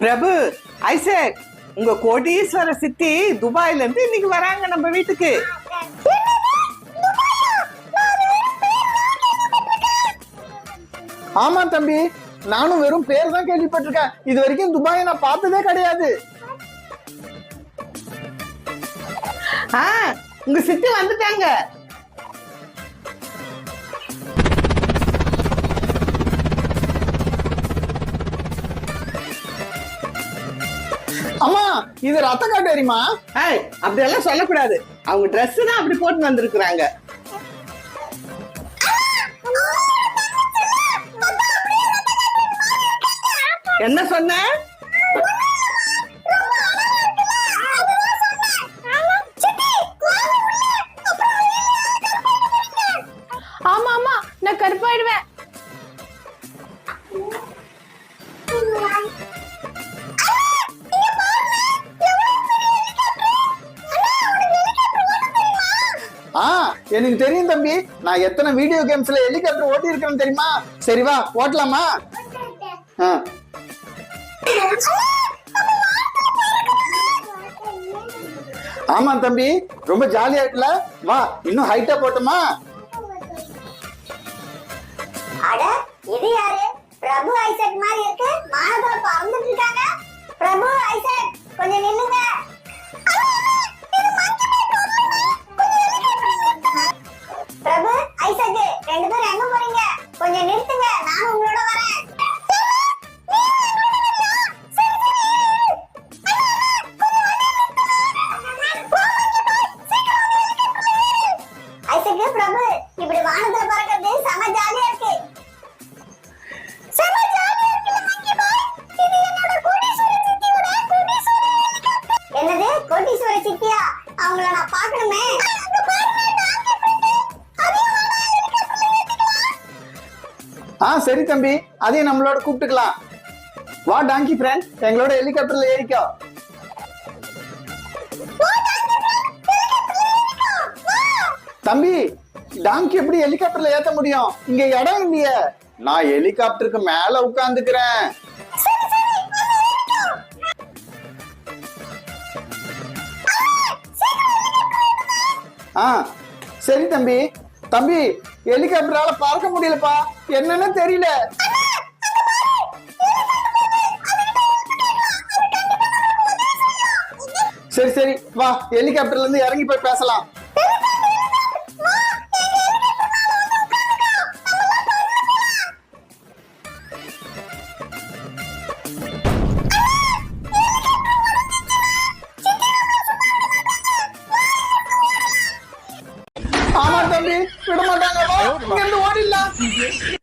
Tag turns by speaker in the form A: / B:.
A: பிரபு Isaac உங்க கோடீஸ்வர சித்தி துபாயில இருந்து இன்னைக்கு வராங்க நம்ம வீட்டுக்கு.
B: ஆமா தம்பி நானும் வெறும் பேர் தான் கேள்விப்பட்டிருக்கேன். இது வரைக்கும் துபாயை நான் பார்த்ததே கிடையாது.
A: உங்க சித்தி வந்துட்டாங்க.
B: அம்மா இது ரத்த காட்டேரிமா
A: ஏய் அப்படியெல்லாம் சொல்லக்கூடாது. அவங்க Dress தான் அப்படி போட்டு வந்திருக்கிறாங்க. என்ன சொன்ன?
C: ஆமா ஆமா நான் கருப்பாயிடுவேன்.
B: எனக்கு தெரியும் தம்பி. நான் எத்தனை வீடியோ கேம்ஸ்ல ஹெலிகாப்டர் ஓட்டி இருக்கேன்னு தெரியுமா? சரி வா ஓட்டலாமா? ஆமா தம்பி ரொம்ப ஜாலியா இருக்குல்ல வா இன்னும் ஹைட்டா போட்டுமா?
D: அட இது யாரு? பிரபு ஐசக் மாதிரி இருக்கு. மானத்துல பறந்துட்டு இருக்காங்க. பிரபு ஐசக் கொஞ்சம் நில்லுங்க. பிரபு ரெண்டு பேரும் எங்க போறீங்க? கொஞ்சம் நிறுத்துங்க. நானும் உங்களோட வரேன். பிரபு இப்படி வானத்துல பறக்கிறது செம ஜாலியா இருக்கு. என்னது? கோட்டீஸ்வர சித்தியா? அவங்கள நான் பாக்கணுமே
B: ஆ சரி தம்பி. அதையும் நம்மளோட கூப்பிட்டுக்கலாம். வா டாங்கி ஃப்ரெண்ட் எங்களோட ஹெலிகாப்டர்ல ஏறிக்கோ. தம்பி டாங்கி எப்படி ஹெலிகாப்டர்ல ஏத்த முடியும்? இங்க இடம் இல்லையே. நான் ஹெலிகாப்டருக்கு மேல உட்கார்ந்துக்கிறேன். ஆ சரி தம்பி. தம்பி ஹெலிகாப்டரால பறக்க முடியலப்பா. என்னன்னு தெரியல. சரி சரி. வா ஹெலிகாப்டர்ல இருந்து இறங்கி போய் பேசலாம். ஆமா தம்பி விட மாட்டாங்க இங்க இருந்து ஓடிடலாம்.